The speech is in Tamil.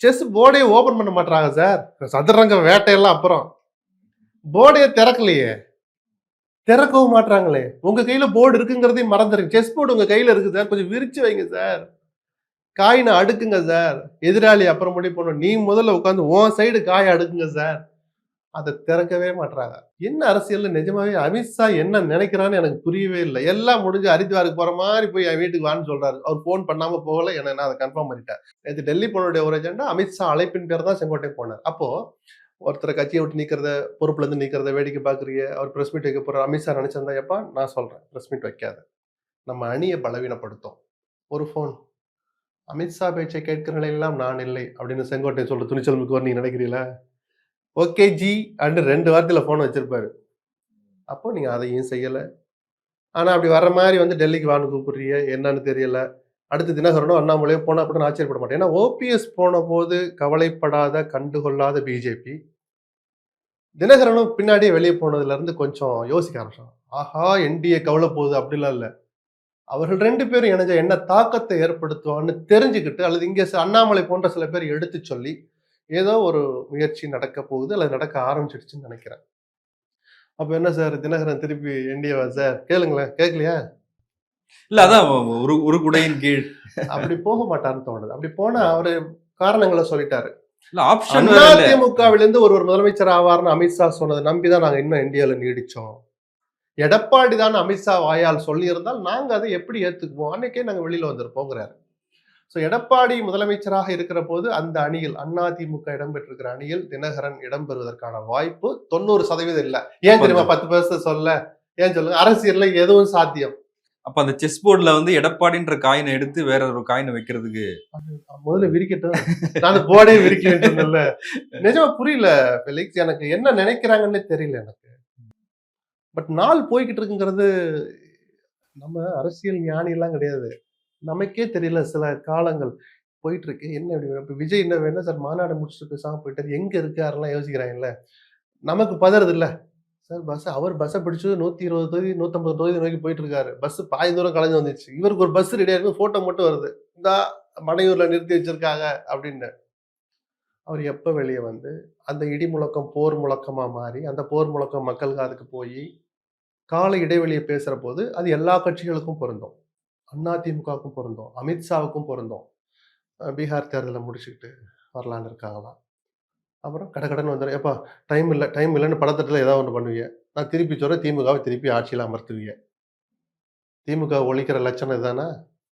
செஸ் போர்டே ஓபன் பண்ண மாட்டாங்க சார் சதுரங்க வேட்டையெல்லாம் அப்புறம். போர்டே திறக்கலையே. திறக்கவும் மாட்டாங்களே உங்க கையில போர்டு இருக்குங்கிறதையும் மறந்துருங்க. செஸ் போர்டு உங்க கையில இருக்கு சார் கொஞ்சம் விரிச்சு வைங்க சார் காயினை அடுக்குங்க சார் எதிராளி அப்புறம் முடிவு பண்ணும் நீ முதல்ல உட்காந்து உன் சைடு காயை அடுக்குங்க சார் அதை திறக்கவே மாட்றாங்க. என்ன அரசியல் நிஜமாவே அமித்ஷா என்ன நினைக்கிறான்னு எனக்கு புரியவே இல்லை. எல்லாம் முடிஞ்சு ஹரித்வாருக்கு போற மாதிரி போய் என் வீட்டுக்கு வான்னு சொல்றாரு. அவர் ஃபோன் பண்ணாம போகல. என்ன நான் அதை கன்ஃபார்ம் பண்ணிட்டேன். நேற்று டெல்லி போனுடைய ஒரு ஏஜெண்டா அமித்ஷா அழைப்பின் பேர் தான் செங்கோட்டை போனார். அப்போ ஒருத்தரை கட்சியை விட்டு நிற்கிறத பொறுப்புல இருந்து நீக்கிறத வேடிக்கை பாக்குறீங்க அவர் பிரஸ் மீட் வைக்க போற அமித்ஷா நினைச்சிருந்தா எப்பா நான் சொல்றேன். பிரஸ் மீட் வைக்காத. நம்ம அணியை பலவீனப்படுத்தும். ஒரு ஃபோன் அமித்ஷா பேச்சை கேட்கிற நிலையெல்லாம் நான் இல்லை. அப்படின்னு செங்கோட்டை சொல்ற துணிச்சல் மிக்கவர் நீங்க நினைக்கிறீங்களா ஓகே ஜி அண்டு ரெண்டு வாரத்தில் ஃபோன் வச்சுருப்பாரு. அப்போ நீங்கள் அதையும் செய்யலை. ஆனால் அப்படி வர்ற மாதிரி வந்து டெல்லிக்கு வான்னு கூப்பிடுறீங்க என்னன்னு தெரியல. அடுத்து தினகரனும் அண்ணாமலையோ போனால் கூட நான் ஆச்சரியப்பட மாட்டேன். ஏன்னா ஓபிஎஸ் போன போது கவலைப்படாத கண்டுகொள்ளாத பிஜேபி தினகரனும் பின்னாடியே வெளியே போனதுலேருந்து கொஞ்சம் யோசிக்க ஆரம்பிச்சோம் ஆஹா என்டிஏ கவலை போகுது அப்படிலாம் இல்லை. அவர்கள் ரெண்டு பேரும் இணைஞ்ச என்ன தாக்கத்தை ஏற்படுத்துவான்னு தெரிஞ்சுக்கிட்டு அல்லது இங்கே அண்ணாமலை போன்ற சில பேர் எடுத்து சொல்லி ஏதோ ஒரு முயற்சி நடக்க போகுது அல்லது நடக்க ஆரம்பிச்சிடுச்சுன்னு நினைக்கிறேன். அப்போ என்ன சார்? தினகரன் திருப்பி என்டிஏவா சார்? கேளுங்களேன் கேட்கலையா? இல்ல அதான் ஒரு ஒரு குடையின் கீழ். அப்படி போக மாட்டாருன்னு தோணுது. அப்படி போனா அவரு காரணங்களை சொல்லிட்டாரு. அதிமுகவிலிருந்து ஒரு ஒரு முதலமைச்சர் ஆவார்னு அமித்ஷா சொன்னதை நம்பிதான் நாங்க இன்னும் இந்தியால நீடிச்சோம். எடப்பாடி தான் அமித்ஷா வாயால் சொல்லியிருந்தால் நாங்க அதை எப்படி ஏத்துக்குவோம்? அன்னைக்கே நாங்க வெளியில வந்திருப்போங்கிறாரு. ஸோ எடப்பாடி முதலமைச்சராக இருக்கிற போது அந்த அணியில் அதிமுக இடம்பெற்றிருக்கிற அணியில் தினகரன் இடம்பெறுவதற்கான வாய்ப்பு தொண்ணூறு சதவீதம் இல்ல. ஏன் தெரியுமா? பத்து பர்சன்ட் சொல்ல. ஏன் சொல்லுங்க? அரசியல்ல எதுவும் சாத்தியம். அப்ப அந்த செஸ் போர்டுல வந்து எடப்பாடின்ற காயினை எடுத்து வேற ஒரு காயினை வைக்கிறதுக்கு முதல்ல விரிக்கட்டும். நான் போர்டே விரிக்கிறேன் இல்ல. நிஜமா புரியல ஃபெலிக்ஸ் எனக்கு என்ன நினைக்கிறாங்கன்னே தெரியல எனக்கு. பட் நாள் போய்கிட்டு இருக்குங்கிறது நம்ம அரசியல் ஞானி எல்லாம் கிடையாது. நமக்கே தெரியல சில காலங்கள் போயிட்டு இருக்கு என்ன இப்படி இப்போ விஜய் என்ன வேணும் சார் மாநாடு முடிச்சுட்டு பேசாம போயிட்டார். எங்க இருக்காருலாம் யோசிக்கிறாங்கல்ல? நமக்கு பதறது இல்லை சார் பஸ் அவர் பஸ்ஸை பிடிச்சு நூற்றி இருபது தொகுதி நூற்றம்பது தொகுதி நோக்கி போயிட்டு இருக்காரு பஸ் பாதி தூரம் கலைஞ்சு வந்துச்சு இவருக்கு ஒரு பஸ் ரெடியாக இருக்கு. ஃபோட்டோ மட்டும் வருது. இந்த மனையூர்ல நிறுத்தி வச்சிருக்காங்க அப்படின்னு. அவர் எப்போ வெளியே வந்து அந்த இடி முழக்கம் போர் முழக்கமா மாறி அந்த போர் முழக்கம் மக்கள் காதுக்கு போய் கால இடைவெளியை பேசுகிற போது அது எல்லா கட்சிகளுக்கும் பொருந்தும். அண்ணா திமுகவுக்கும் பிறந்தோம் அமித்ஷாவுக்கும் பிறந்தோம் பீகார் தேர்தலை முடிச்சுக்கிட்டு வரலான்னு இருக்காங்களாம் அப்புறம் கடகடன்னு வந்துடும் எப்பா டைம் இல்லை டைம் இல்லைன்னு படத்தட்டில் ஏதாவது ஒன்று பண்ணுவீங்க நான் திருப்பி சொல்கிறேன் திமுகவை திருப்பி ஆட்சியில் அமர்த்துவீங்க திமுக ஒழிக்கிற லட்சணம் இதுதானே